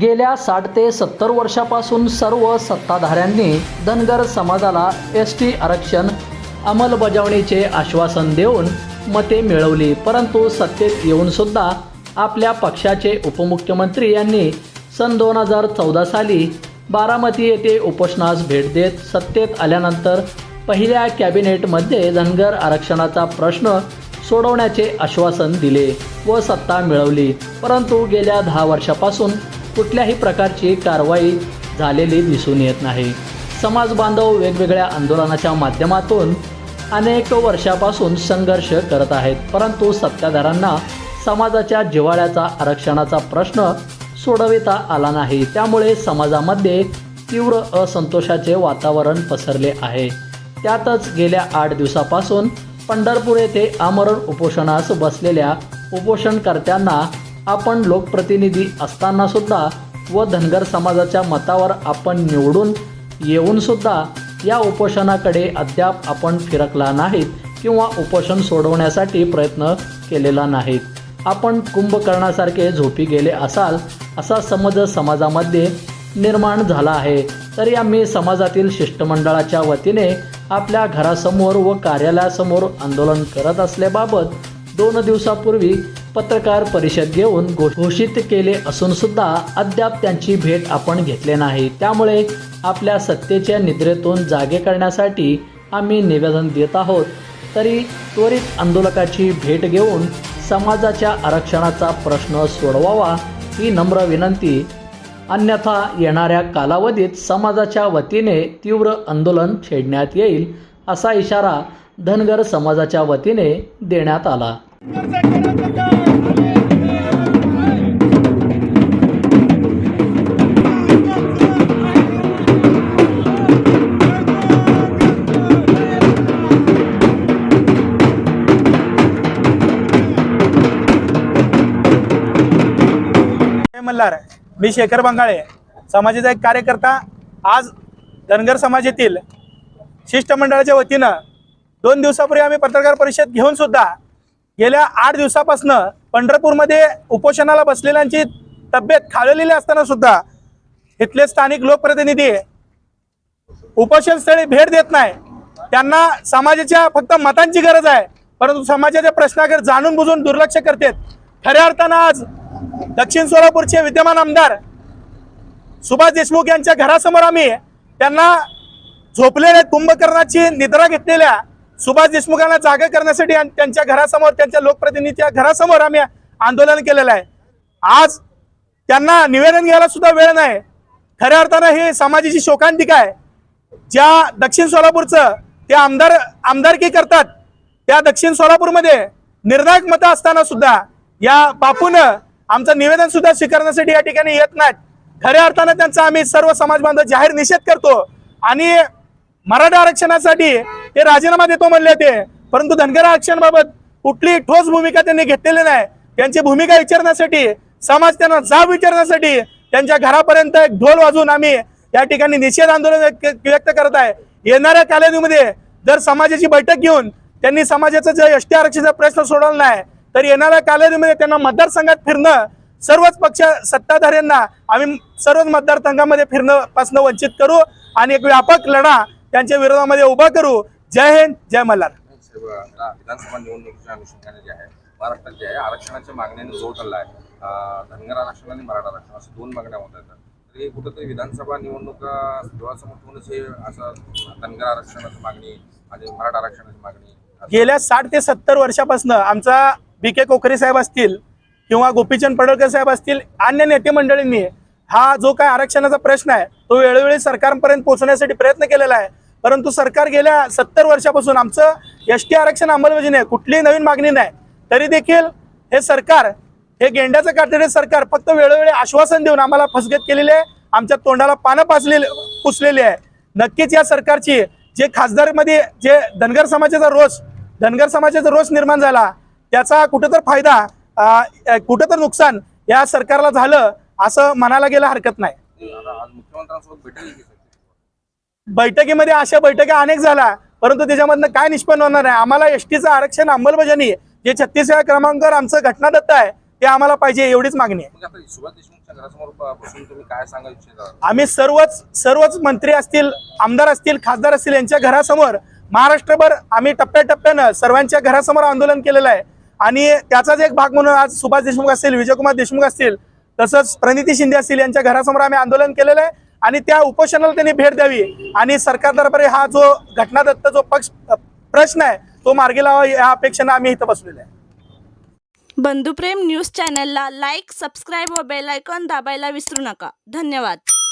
गेल्या साठ ते सत्तर वर्षापासून सर्व सत्ताधाऱ्यांनी धनगर समाजाला एस टी आरक्षण अंमलबजावणीचे आश्वासन देऊन मते मिळवली. परंतु सत्तेत येऊन सुद्धा आपल्या पक्षाचे उपमुख्यमंत्री यांनी सन दोन हजार चौदा साली बारामती येथे उपोषणास भेट देत सत्तेत आल्यानंतर पहिल्या कॅबिनेटमध्ये धनगर आरक्षणाचा प्रश्न सोडवण्याचे आश्वासन दिले व सत्ता मिळवली. परंतु गेल्या दहा वर्षापासून कुठल्याही प्रकारची कारवाई झालेली दिसून येत नाही. समाज बांधव वेगवेगळ्या आंदोलनाच्या माध्यमातून अनेक वर्षापासून संघर्ष करत आहेत. परंतु सत्ताधाऱ्यांना समाजाच्या जिव्हाळ्याचा आरक्षणाचा प्रश्न सोडविता आला नाही. त्यामुळे समाजामध्ये तीव्र असंतोषाचे वातावरण पसरले आहे. त्यातच गेल्या आठ दिवसापासून पंढरपूर येथे आमरण उपोषणास बसलेल्या उपोषणकर्त्यांना आपण लोकप्रतिनिधी असताना सुद्धा व धनगर समाजाच्या मतावर आपण निवडून येऊन सुद्धा या उपोषणाकडे अद्याप आपण फिरकला नाहीत किंवा उपोषण सोडवण्यासाठी प्रयत्न केलेला नाहीत. आपण कुंभकर्णासारखे झोपी गेले असाल असा समज समाजामध्ये निर्माण झाला आहे. तरी आम्ही समाजातील शिष्टमंडळाच्या वतीने आपल्या घरासमोर व कार्यालयासमोर आंदोलन करत असल्याबाबत दोन दिवसापूर्वी पत्रकार परिषद घेऊन घोषित केले असून सुद्धा अद्याप त्यांची भेट आपण घेतले नाही. त्यामुळे आपल्या सत्तेच्या निद्रेतून जागे करण्यासाठी आम्ही निवेदन देत आहोत. तरी त्वरित आंदोलकाची भेट घेऊन समाजाच्या आरक्षणाचा प्रश्न सोडवावा ही नम्र विनंती. अन्यथा येणाऱ्या कालावधीत समाजाच्या वतीने तीव्र आंदोलन छेडण्यात येईल असा इशारा धनगर समाजाच्या वतीने देण्यात आला. मल्हार मी शेखर बंगाळे समाजाचा एक कार्यकर्ता. आज धनगर समाजातील शिष्टमंडळाच्या वतीनं दोन दिवसापूर्वी आम्ही पत्रकार परिषद घेऊन सुद्धा गेल्या आठ दिवसापासनं पंढरपूरमध्ये उपोषणाला बसलेल्यांची तब्येत खाळलेली असताना सुद्धा इथले स्थानिक लोकप्रतिनिधी उपोषण स्थळी भेट देत नाही. त्यांना समाजाच्या फक्त मतांची गरज आहे. परंतु समाजाच्या प्रश्नाकडे जाणून बुजून दुर्लक्ष करतात. खऱ्या अर्थानं आज दक्षिण सोलापूरचे विद्यमान आमदार सुभाष देशमुख यांच्या घरासमोर आम्ही त्यांना झोपलेल्या कुंभकर्णाची निद्रा घेतलेल्या सुभाष देशमुखांना जागा करण्यासाठी आणि त्यांच्या घरासमोर त्यांच्या लोकप्रतिनिधीच्या घरासमोर आम्ही आंदोलन केलेलं आहे. आज त्यांना निवेदन घ्यायला सुद्धा वेळ नाही. खऱ्या अर्थानं हे समाजाची शोकांतिका आहे. ज्या दक्षिण सोलापूरचं ते आमदार आमदारकी करतात त्या दक्षिण सोलापूरमध्ये निर्णायक मतं असताना सुद्धा या बापून आमचं निवेदन सुद्धा स्वीकारण्यासाठी या ठिकाणी येत नाहीत. खऱ्या अर्थानं त्यांचा आम्ही सर्व समाज बांधव जाहीर निषेध करतो. आणि मराठा आरक्षणासाठी ते राजीनामा देतो म्हणले ते. परंतु धनगर आरक्षणाबाबत कुठली ठोस भूमिका त्यांनी घेतलेली नाही. त्यांची भूमिका विचारण्यासाठी समाज त्यांना जाब विचारण्यासाठी त्यांच्या घरापर्यंत एक ढोल वाजवून आम्ही या ठिकाणी निषेध आंदोलन व्यक्त व्यक्त करत आहे. येणाऱ्या कालावधीमध्ये जर समाजाची बैठक घेऊन त्यांनी समाजाचा जर एस टी आरक्षणाचा प्रश्न सोडवला नाही तर येणाऱ्या कालावधीमध्ये त्यांना मतदारसंघात फिरणं सर्वच पक्ष सत्ताधाऱ्यांना आम्ही सर्वच मतदारसंघामध्ये फिरणं पासून वंचित करू आणि एक व्यापक लढा त्यांच्या विरोधामध्ये उभा करू. जय हिंद जय मल्हार. विधानसभा निवडणुकीच्या अनुषंगाने जे आहे महाराष्ट्रात जे आहे आरक्षणाच्या मागण्याने जोर धरला आहे. धनगर आरक्षण आणि मराठा आरक्षण असं दोन मागण्या होत आहेत. तर हे कुठंतरी विधानसभा निवडणुका डोळ्यासमोर ठेवूनच हे असं धनगर आरक्षणाची मागणी आणि मराठा आरक्षणाची मागणी गेल्या साठ ते सत्तर वर्षापासून आमचा बी के कोकरे साहेब असतील किंवा गोपीचंद पडळकर साहेब असतील अन्य नेते मंडळींनी हा जो काय आरक्षणाचा प्रश्न आहे तो वेळोवेळी सरकारपर्यंत पोहोचण्यासाठी प्रयत्न केलेला आहे. परंतु सरकार गेल्या सत्तर वर्षापासून आमचं एस टी आरक्षण अंमलबजावणी आहे. कुठलीही नवीन मागणी नाही. तरी देखील हे सरकार हे गेंड्याचं काढलेले सरकार फक्त वेळोवेळी आश्वासन देऊन आम्हाला फसगत केलेली आहे. आमच्या तोंडाला पानं पाचलेले पुसलेली आहे. नक्कीच या सरकारची जे खासदारमध्ये जे धनगर समाजाचा रोष धनगर समाजाचा रोष निर्माण झाला त्याचा कुठं तर फायदा कुठं तर नुकसान या सरकारला झालं असं म्हणायला गेलं हरकत नाही? बैठकीमध्ये अशा बैठका अनेक झाल्या परंतु त्याच्यामधनं काय निष्पन्न होणार आहे आम्हाला एस टीचं आरक्षण अंमलबजावणी जे छत्तीसव्या क्रमांकावर आमचं घटनादत्त आहे ते आम्हाला पाहिजे एवढीच मागणी आहे. आम्ही सर्वच सर्वच मंत्री असतील आमदार असतील खासदार असतील यांच्या घरासमोर महाराष्ट्रभर आम्ही टप्प्याटप्प्यानं सर्वांच्या घरासमोर आंदोलन केलेलं आहे. आणि त्याचाच एक भाग म्हणून आज सुभाष देशमुख असतील विजयकुमार देशमुख असतील तसंच प्रणिती शिंदे असतील यांच्या घरासमोर आम्ही आंदोलन केलेलं आहे. आणि त्या उपोषणाला त्यांनी भेट द्यावी. आणि सरकार दरबारी हा जो घटनादत्त जो पक्ष प्रश्न आहे तो मार्गी लावा या अपेक्षेनं आम्ही इथं बसलेलो आहे. बंधुप्रेम न्यूज चॅनलला लाईक सबस्क्राईब व बेलायकॉन दाबायला विसरू नका. धन्यवाद.